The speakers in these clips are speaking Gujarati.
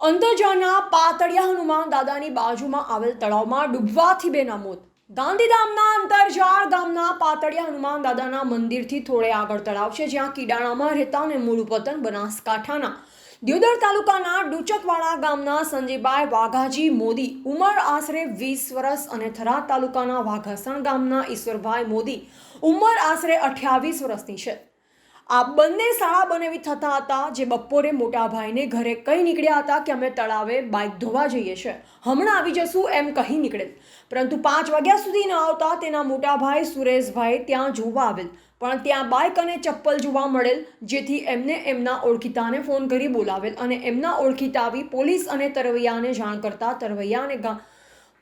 અંતરજાના પાતળિયા હનુમાન દાદાની બાજુમાં આવેલ તળાવમાં ડૂબવાથી બેના મોત. ગાંધીધામના અંતરજાળ ગામના પાતળિયા હનુમાન દાદાના મંદિરથી થોડે આગળ તળાવ છે, જ્યાં કીડાણામાં રહેતા અને મૂળ બનાસકાંઠાના દિયોદર તાલુકાના ડુચકવાડા ગામના સંજયભાઈ વાઘાજી મોદી, ઉંમર આશરે વીસ વર્ષ અને થરાદ તાલુકાના વાઘાસણ ગામના ઈશ્વરભાઈ મોદી, ઉંમર આશરે અઠ્યાવીસ વર્ષની છે. આ બંને શાળા બનેવી થતા હતા જે બપોરે મોટા ભાઈને ઘરે કઈ નીકળ્યા હતા કે અમે તળાવે બાઇક ધોવા જઈએ છે. હમણાં આવી જશું એમ કહી નીકળેલ. પરંતુ પાંચ વાગ્યા સુધી ન આવતા તેના મોટા ભાઈ સુરેશભાઈ ત્યાં જોવા આવેલ. પણ ત્યાં બાઇક અને ચપ્પલ જોવા મળેલ, જેથી એમને એમના ઓળખીતાને ફોન કરી બોલાવેલ અને એમના ઓળખીતા આવી પોલીસ અને તરવૈયાને જાણ કરતા તરવૈયા અને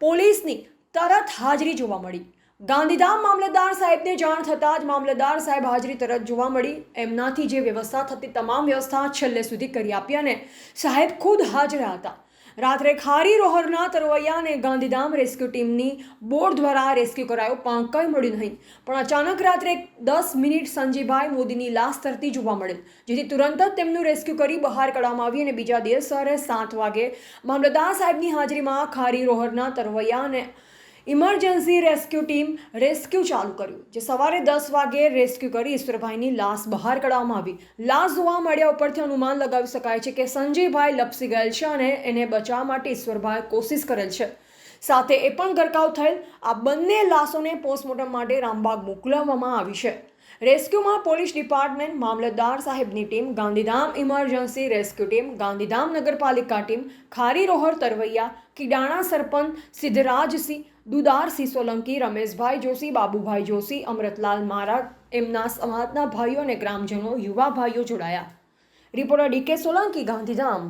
પોલીસની તરત હાજરી જોવા મળી. ગાંધીધામ મામલતદાર સાહેબને જાણ થતાં જ મામલતદાર સાહેબ હાજરી તરત જોવા મળી. એમનાથી જે વ્યવસ્થા થતી તમામ વ્યવસ્થા છેલ્લે સુધી કરી આપી અને સાહેબ ખુદ હાજર હતા. રાત્રે ખારી રોહરના તરવૈયાને ગાંધીધામ રેસ્ક્યુ ટીમની બોર્ડ દ્વારા રેસ્ક્યુ કરાયો, પણ કંઈ મળ્યું નહીં. પણ અચાનક રાત્રે દસ મિનિટ સંજીભાઈ મોદીની લાશ તરતી જોવા મળેલ, જેથી તુરંત જ તેમનું રેસ્ક્યુ કરી બહાર કાઢવામાં આવી અને બીજા દિવસ સવારે સાત વાગે મામલતદાર સાહેબની હાજરીમાં ખારી રોહરના તરવૈયા અને ઇમરજન્સી રેસ્ક્યુ ટીમ રેસ્ક્યુ ચાલુ કર્યું, જે સવારે દસ વાગે રેસ્ક્યુ કરી ઈશ્વરભાઈની લાશ બહાર કાઢવામાં આવી. લાશ જોવા મળ્યા ઉપરથી અનુમાન લગાવી શકાય છે કે સંજયભાઈ લપસી ગયેલ છે અને એને બચાવવા માટે ઈશ્વરભાઈ કોશિશ કરેલ છે. સાથે એ પણ ગરકાવ થયેલ, આ બંને લાશોને પોસ્ટમોર્ટમ માટે રામબાગ મોકલવામાં આવી છે. રેસ્ક્યુમાં પોલીસ ડિપાર્ટમેન્ટ મામલતદાર સાહેબની team, Gandhidham emergency rescue team, Gandhidham નગરપાલિકા ટીમ, ખારી રોહર તરવૈયા, કિડાણા સરપંચ સિદ્ધરાજસિંહ, દુદારસિંહ સોલંકી, રમેશભાઈ જોશી, બાબુભાઈ જોશી અમૃતલાલ મહારાજ એમના સમાજના ભાઈઓ અને ગ્રામજનો, યુવા ભાઈઓ જોડાયા. Reporter DK Solanki, Gandhidham.